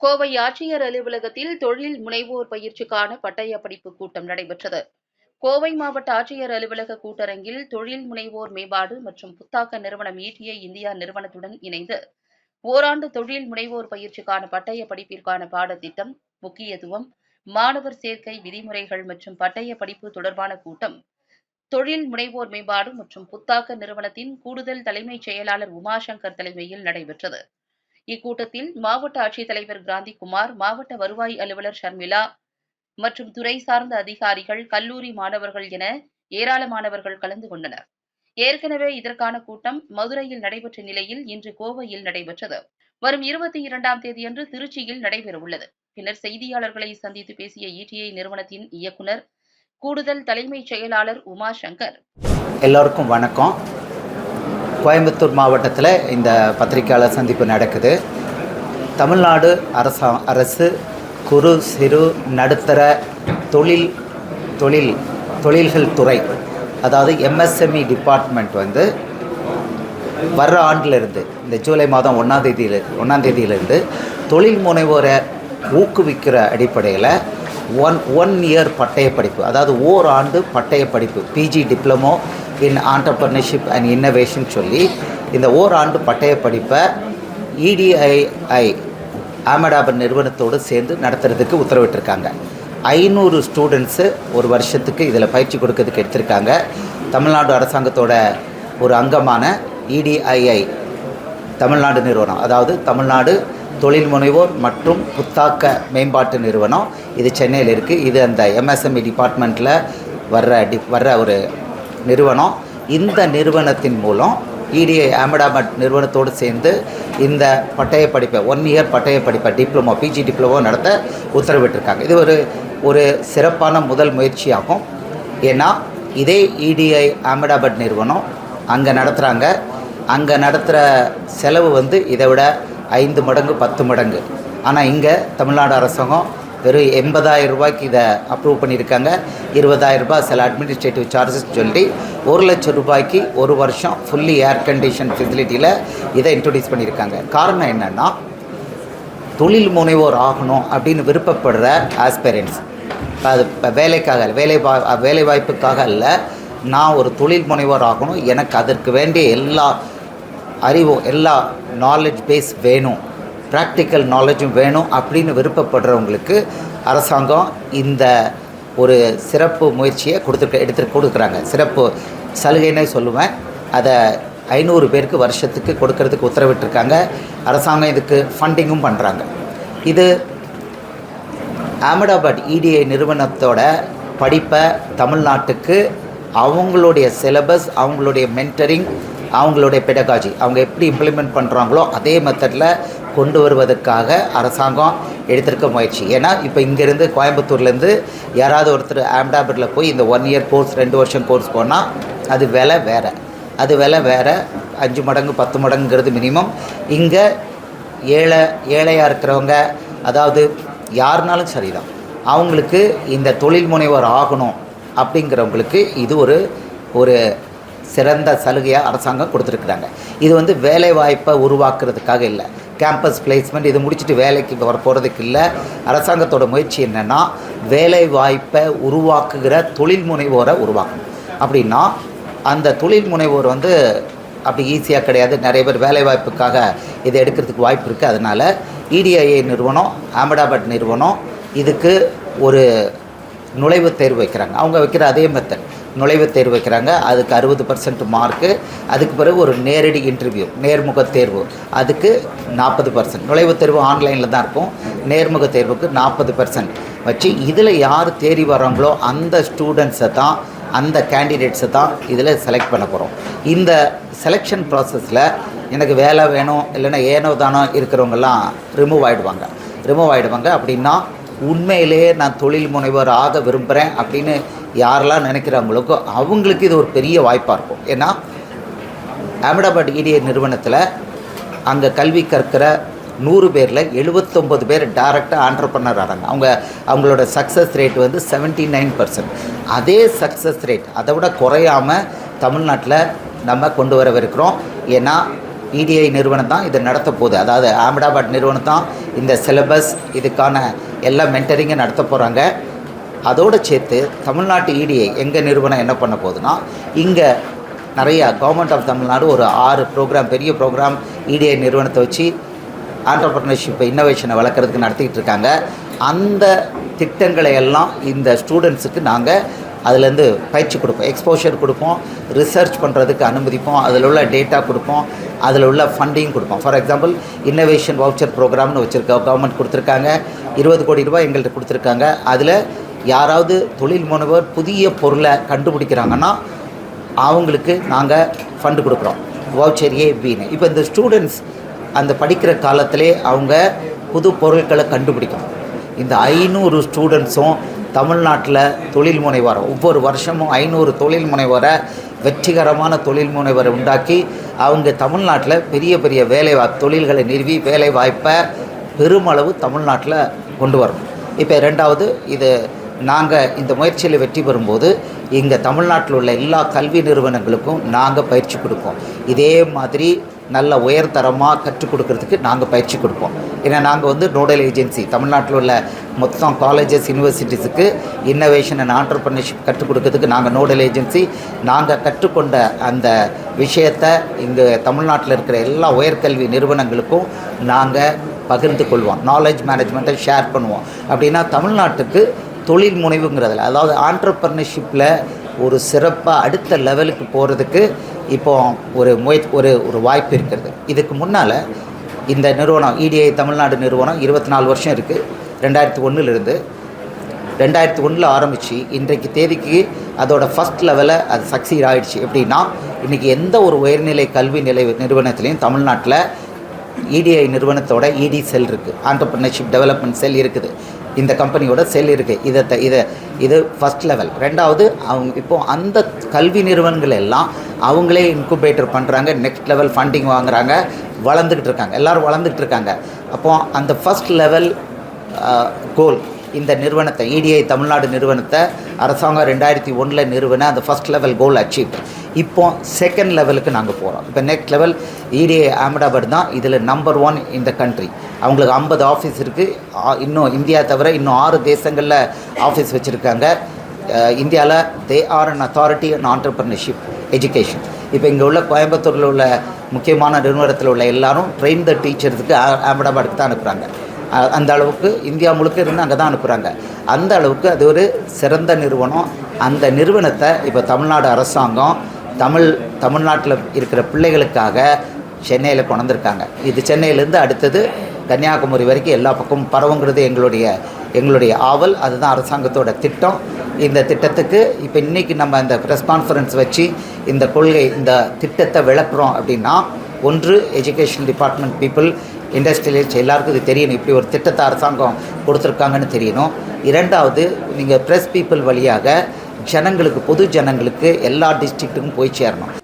கோவை ஆட்சியர் அலுவலகத்தில் தொழில் முனைவோர் பயிற்சிக்கான பட்டய படிப்பு கூட்டம் நடைபெற்றது. கோவை மாவட்ட ஆட்சியர் அலுவலக கூட்டரங்கில் தொழில் முனைவோர் மேம்பாடு மற்றும் புத்தாக்க நிறுவனம் ஈட்டிய இந்தியா நிறுவனத்துடன் இணைந்து ஓராண்டு தொழில் முனைவோர் பயிற்சிக்கான பட்டய படிப்பிற்கான பாடத்திட்டம் முக்கியத்துவம் மாணவர் சேர்க்கை விதிமுறைகள் மற்றும் பட்டய படிப்பு தொடர்பான கூட்டம் தொழில் முனைவோர் மேம்பாடு மற்றும் புத்தாக்க நிறுவனத்தின் கூடுதல் தலைமைச் செயலாளர் உமாசங்கர் தலைமையில் நடைபெற்றது. இக்கூட்டத்தில் மாவட்ட ஆட்சித்தலைவர் கிராந்திகுமார் மாவட்ட வருவாய் அலுவலர் ஷர்மிளா மற்றும் துறை சார்ந்த அதிகாரிகள் கல்லூரி மாணவர்கள் என ஏராளமானவர்கள் கலந்து கொண்டனர். ஏற்கனவே இதற்கான கூட்டம் மதுரையில் நடைபெற்ற நிலையில் இன்று கோவையில் நடைபெற்றது. வரும் இருபத்தி இரண்டாம் தேதியன்று திருச்சியில் நடைபெறவுள்ளது. பின்னர் செய்தியாளர்களை சந்தித்து பேசிய இடிஐ நிறுவனத்தின் இயக்குனர் கூடுதல் தலைமைச் செயலாளர் உமா சங்கர் எல்லோருக்கும் வணக்கம். கோயம்புத்தூர் மாவட்டத்தில் இந்த பத்திரிகையாளர் சந்திப்பு நடக்குது. தமிழ்நாடு அரசா அரசு குறு சிறு நடுத்தர தொழில் தொழில் தொழில்கள் துறை அதாவது எம்எஸ்எம்இ டிபார்ட்மெண்ட் வந்து வர்ற ஆண்டிலிருந்து இந்த ஜூலை மாதம் ஒன்றாந்தேதியில் ஒன்றாந்தேதியிலிருந்து தொழில் முனைவோரை ஊக்குவிக்கிற அடிப்படையில் ஒன் ஒன் இயர் பட்டய படிப்பு அதாவது ஓராண்டு பட்டய படிப்பு PG diploma in entrepreneurship and innovation சொல்லி இந்த ஓராண்டு பட்டய படிப்பை இடிஐஐ அகமதாபாத் நிறுவனத்தோடு சேர்ந்து நடத்துறதுக்கு உத்தரவிட்டிருக்காங்க. ஐநூறு ஸ்டூடெண்ட்ஸு ஒரு வருஷத்துக்கு இதில் பயிற்சி கொடுக்கறதுக்கு எடுத்திருக்காங்க. தமிழ்நாடு அரசாங்கத்தோட ஒரு அங்கமான இடிஐஐ தமிழ்நாடு நிறுவனம். அதாவது தமிழ்நாடு தொழில் முனைவோர் மற்றும் புத்தாக்க மேம்பாட்டு நிறுவனம். இது சென்னையில் இருக்குது இது அந்த எம்எஸ்எம்இ டிபார்ட்மெண்ட்டில் வர்ற டி வர்ற ஒரு நிறுவனம் இந்த நிறுவனத்தின் மூலம் இடிஐ அகமதாபாத் நிறுவனத்தோடு சேர்ந்து இந்த பட்டய படிப்பை ஒன் இயர் பட்டய படிப்பை டிப்ளமோ பிஜி டிப்ளமோ நடத்த உத்தரவிட்டிருக்காங்க. இது ஒரு ஒரு சிறப்பான முதல் முயற்சியாகும். ஏன்னா இதே இடிஐ அகமதாபாத் நிறுவனம் அங்கே நடத்துகிறாங்க அங்கே நடத்துகிற செலவு வந்து இதை விட ஐந்து மடங்கு பத்து மடங்கு. ஆனால் இங்கே தமிழ்நாடு அரசாங்கம் வெறும் எண்பதாயிரம் ரூபாய்க்கு இதை அப்ரூவ் பண்ணியிருக்காங்க. இருபதாயிரம் ரூபாய் சில அட்மினிஸ்ட்ரேட்டிவ் சார்ஜஸ் சொல்லி ஒரு லட்சம் ரூபாய்க்கு ஒரு வருஷம் ஃபுல்லி ஏர் கண்டிஷன் ஃபெசிலிட்டியில் இதை இன்ட்ரடியூஸ் பண்ணியிருக்காங்க. காரணம் என்னென்னா தொழில் முனைவோர் ஆகணும் அப்படின்னு விருப்பப்படுற ஆஸ்பெரன்ஸ் அது இப்போ வேலைக்காக வேலை வா வேலை வாய்ப்புக்காக இல்லை நான் ஒரு தொழில் முனைவோர் ஆகணும். எனக்கு அதற்கு வேண்டிய எல்லா அறிவும் எல்லா நாலேஜ் பேஸ் வேணும். ப்ராக்டிக்கல் நாலேஜும் வேணும் அப்படின்னு விருப்பப்படுறவங்களுக்கு அரசாங்கம் இந்த ஒரு சிறப்பு முயற்சியை கொடுத்துருக்க எடுத்து கொடுக்குறாங்க. சிறப்பு சலுகைன்னே சொல்லுவேன். அதை ஐநூறு பேருக்கு வருஷத்துக்கு கொடுக்கறதுக்கு உத்தரவிட்டிருக்காங்க. அரசாங்கம் இதுக்கு ஃபண்டிங்கும் பண்ணுறாங்க இது அகமதாபாத் இடிஐ நிறுவனத்தோட படிப்பை தமிழ்நாட்டுக்கு அவங்களுடைய சிலபஸ் அவங்களுடைய மென்டரிங் அவங்களுடைய பெடகாஜி அவங்க எப்படி இம்ப்ளிமெண்ட் பண்ணுறாங்களோ அதே மெத்தடில் கொண்டு வருவதற்காக அரசாங்கம் எடுத்திருக்க முயற்சி. ஏன்னா இப்போ இங்கேருந்து கோயம்புத்தூர்லேருந்து யாராவது ஒருத்தர் அகமதாபாத்தில் போய் இந்த ஒன் இயர் கோர்ஸ் ரெண்டு வருஷம் கோர்ஸ் போனால் அது விலை வேறு. அது விலை வேறு. அஞ்சு மடங்கு பத்து மடங்குங்கிறது மினிமம் இங்கே ஏழை ஏழையாக இருக்கிறவங்க அதாவது யாருனாலும் சரிதான். அவங்களுக்கு இந்த தொழில் முனைவர் ஆகணும் அப்படிங்கிறவங்களுக்கு இது ஒரு ஒரு சிறந்த சலுகையாக அரசாங்கம் கொடுத்துருக்குறாங்க. இது வந்து வேலைவாய்ப்பை உருவாக்குறதுக்காக இல்லை. கேம்பஸ் பிளேஸ்மெண்ட் இது முடிச்சுட்டு வேலைக்கு வர போகிறதுக்கு இல்லை. அரசாங்கத்தோட முயற்சி என்னென்னா வேலை வாய்ப்பை உருவாக்குகிற தொழில் முனைவோரை உருவாக்கணும். அப்படின்னா அந்த தொழில் முனைவோர் வந்து அப்படி ஈஸியாக கிடையாது. நிறைய பேர் வேலை வாய்ப்புக்காக இதை எடுக்கிறதுக்கு வாய்ப்பு இருக்குது அதனால் இடிஐஏ நிறுவனம் அகமதாபாத் நிறுவனம் இதுக்கு ஒரு நுழைவுத் தேர்வு வைக்கிறாங்க. அவங்க வைக்கிற அதே மெத்தட் நுழைவுத் தேர்வு வைக்கிறாங்க. அதுக்கு அறுபது பர்சன்ட் மார்க்கு அதுக்கு பிறகு ஒரு நேரடி இன்டர்வியூ நேர்முக தேர்வு. அதுக்கு நாற்பது பர்சன்ட் நுழைவுத் தேர்வு ஆன்லைனில் தான் இருக்கும். நேர்முக தேர்வுக்கு நாற்பது பர்சன்ட் வச்சு இதில் யார் தேறி வர்றாங்களோ அந்த ஸ்டூடெண்ட்ஸை தான் அந்த கேண்டிடேட்ஸை தான் இதில் செலக்ட் பண்ண போகிறோம் இந்த செலெக்ஷன் ப்ராசஸில் எனக்கு வேலை வேணும் இல்லைன்னா ஏனோ தானோ இருக்கிறவங்கெல்லாம் ரிமூவ் ஆகிடுவாங்க ரிமூவ் ஆகிடுவாங்க அப்படின்னா உண்மையிலேயே நான் தொழில் முனைவர் ஆக விரும்புகிறேன் அப்படின்னு யாரெல்லாம் நினைக்கிறாங்களுக்கோ அவங்களுக்கு இது ஒரு பெரிய வாய்ப்பாக இருக்கும். ஏன்னா அகமதாபாத் இடிஐ நிறுவனத்தில் அங்கே கல்வி கற்கிற நூறு பேரில் எழுபத்தொம்பது பேர் டேரெக்டாக ஆண்டர்பனர் ஆகிறாங்க அவங்க அவங்களோட சக்ஸஸ் ரேட் வந்து 79% நைன் பர்சன்ட் அதே சக்ஸஸ் ரேட் அதை விட குறையாமல் தமிழ்நாட்டில் நம்ம கொண்டு வரவிருக்கிறோம். ஏன்னா இடிஐ நிறுவனம் தான் இதை நடத்த போகுது. அதாவது அகமதாபாத் நிறுவனம் தான் இந்த சிலபஸ் இதுக்கான எல்லா மென்டரிங்கும் நடத்த போகிறாங்க அதோடு சேர்த்து தமிழ்நாட்டு இடிஐ எங்கள் நிறுவனம் என்ன பண்ண போகுதுன்னா இங்கே நிறையா கவர்மெண்ட் ஆஃப் தமிழ்நாடு ஒரு ஆறு ப்ரோக்ராம் பெரிய ப்ரோக்ராம் இடிஐ நிறுவனத்தை வச்சு ஆண்டர்பிரினர்ஷிப் இன்னோவேஷனை வளர்க்குறதுக்கு நடத்திக்கிட்டு இருக்காங்க. அந்த திட்டங்களை எல்லாம் இந்த ஸ்டூடெண்ட்ஸுக்கு நாங்கள் அதுலேருந்து பயிற்சி கொடுப்போம். எக்ஸ்போஷர் கொடுப்போம். ரிசர்ச் பண்ணுறதுக்கு அனுமதிப்போம். அதில் உள்ள டேட்டா கொடுப்போம். அதில் உள்ள ஃபண்டிங் கொடுப்போம். ஃபார் எக்ஸாம்பிள் இன்னோவேஷன் வவுச்சர் ப்ரோக்ராம்னு வச்சுருக்க கவர்மெண்ட் கொடுத்துருக்காங்க. இருபது கோடி ரூபாய் எங்கள்கிட்ட கொடுத்துருக்காங்க. அதில் யாராவது தொழில் முனைவர் புதிய பொருளை கண்டுபிடிக்கிறாங்கன்னா அவங்களுக்கு நாங்கள் ஃபண்டு கொடுக்குறோம். வவுச்சர் ஏ பின்னு இப்போ இந்த ஸ்டூடெண்ட்ஸ் அந்த படிக்கிற காலத்திலே அவங்க புது பொருட்களை கண்டுபிடிக்கும். இந்த ஐநூறு ஸ்டூடெண்ட்ஸும் தமிழ்நாட்டில் தொழில் முனைவோர் ஒவ்வொரு வருஷமும் ஐநூறு தொழில் முனைவரை வெற்றிகரமான தொழில் முனைவரை உண்டாக்கி அவங்க தமிழ்நாட்டில் பெரிய பெரிய வேலை தொழில்களை நிறுவி வேலை வாய்ப்பை பெருமளவு தமிழ்நாட்டில் கொண்டு வரணும். இப்போ ரெண்டாவது இது நாங்கள் இந்த முயற்சியில் வெற்றி பெறும்போது இங்கே தமிழ்நாட்டில் உள்ள எல்லா கல்வி நிறுவனங்களுக்கும் நாங்கள் பயிற்சி கொடுப்போம். இதே மாதிரி நல்ல உயர்தரமாக கற்றுக் கொடுக்கறதுக்கு நாங்கள் பயிற்சி கொடுப்போம். ஏன்னா நாங்கள் வந்து நோடல் ஏஜென்சி. தமிழ்நாட்டில் உள்ள மொத்தம் காலேஜஸ் யூனிவர்சிட்டிஸுக்கு இன்னோவேஷன் அண்ட் ஆண்டர்பிரினர்ஷிப் கற்றுக் கொடுக்கறதுக்கு நாங்கள் நோடல் ஏஜென்சி. நாங்கள் கற்றுக்கொண்ட அந்த விஷயத்தை இங்கே தமிழ்நாட்டில் இருக்கிற எல்லா உயர்கல்வி நிறுவனங்களுக்கும் நாங்கள் பகிர்ந்து கொள்வோம். நாலேஜ் மேனேஜ்மெண்ட்டை ஷேர் பண்ணுவோம். அப்படின்னா தமிழ்நாட்டுக்கு தொழில் முனைவுங்கிறதுல அதாவது ஆண்டர்பிரினர்ஷிப்பில் ஒரு சிறப்பாக அடுத்த லெவலுக்கு போகிறதுக்கு இப்போ ஒரு முய ஒரு ஒரு வாய்ப்பு இருக்கிறது. இதுக்கு முன்னால் இந்த நிறுவனம் இடிஐ தமிழ்நாடு நிறுவனம் இருபத்தி நாலு வருஷம் இருக்குது ரெண்டாயிரத்தி ஒன்றுலேருந்து ரெண்டாயிரத்தி ஒன்றில் ஆரம்பித்து இன்றைக்கு தேதிக்கு அதோட ஃபஸ்ட் லெவலில் அது சக்சீட் ஆகிடுச்சு எப்படின்னா இன்றைக்கி எந்த ஒரு உயர்நிலை கல்வி நிலை நிறுவனத்துலேயும் தமிழ்நாட்டில் இடிஐ நிறுவனத்தோட இடி செல் இருக்குது ஆண்டர்பிரினர்ஷிப் டெவலப்மெண்ட் செல் இருக்குது. இந்த கம்பெனியோட செல் இருக்குது இதை த- இதை இது ஃபஸ்ட் லெவல் ரெண்டாவது அவங்க இப்போது அந்த கல்வி நிறுவனங்கள் எல்லாம் அவங்களே இன்குபேட்டர் பண்ணுறாங்க நெக்ஸ்ட் லெவல் ஃபண்டிங் வாங்குறாங்க வளர்ந்துக்கிட்டு இருக்காங்க. எல்லோரும் வளர்ந்துக்கிட்டு இருக்காங்க. அப்போது அந்த ஃபஸ்ட் லெவல் கோல் இந்த நிறுவனத்தை இடிஐ தமிழ்நாடு நிறுவனத்தை அரசாங்கம் ரெண்டாயிரத்தி ஒன்றில் நிறுவன அந்த ஃபஸ்ட் லெவல் கோல் அச்சீவ் இப்போ செகண்ட் லெவலுக்கு நாங்கள் போகிறோம் இப்போ நெக்ஸ்ட் லெவல் இடிஐ அகமதாபாத் தான் இதில் நம்பர் ஒன் இந்த கண்ட்ரி அவங்களுக்கு ஐம்பது ஆஃபீஸ் இருக்குது இன்னும் இந்தியா தவிர இன்னும் ஆறு தேசங்களில் ஆஃபீஸ் வச்சுருக்காங்க. இந்தியாவில் they are an authority and entrepreneurship education இப்போ இங்கே உள்ள கோயம்புத்தூரில் உள்ள முக்கியமான நிறுவனத்தில் உள்ள எல்லாரும் ட்ரெயின் த டீச்சர்ஸுக்கு அகமதாபாத்துக்கு தான் அனுப்புகிறாங்க அந்த அளவுக்கு இந்தியா முழுக்க இருந்து அங்கே தான் அனுப்புகிறாங்க அந்த அளவுக்கு அது ஒரு சிறந்த நிறுவனம். அந்த நிறுவனத்தை இப்போ தமிழ்நாடு அரசாங்கம் தமிழ் தமிழ்நாட்டில் இருக்கிற பிள்ளைகளுக்காக சென்னையில் கொண்டிருக்காங்க இது சென்னையிலேருந்து அடுத்தது கன்னியாகுமரி வரைக்கும் எல்லா பக்கமும் பரவுங்கிறது எங்களுடைய எங்களுடைய ஆவல். அதுதான் அரசாங்கத்தோட திட்டம். இந்த திட்டத்துக்கு இப்போ இன்றைக்கி நம்ம இந்த ப்ரெஸ் கான்ஃபரன்ஸ் வச்சு இந்த கொள்கை இந்த திட்டத்தை விளக்குறோம் அப்படின்னா ஒன்று எஜுகேஷன் டிபார்ட்மெண்ட் பீப்புள் இண்டஸ்ட்ரியலிஸ்ட் எல்லாருக்கும் இது தெரியணும் இப்படி ஒரு திட்டத்தை அரசாங்கம் கொடுத்துருக்காங்கன்னு தெரியணும். இரண்டாவது நீங்கள் ப்ரெஸ் பீப்புள் வழியாக ஜனங்களுக்கு பொது ஜனங்களுக்கு எல்லா டிஸ்ட்ரிக்ட்டுக்கும் போய் சேரணும்.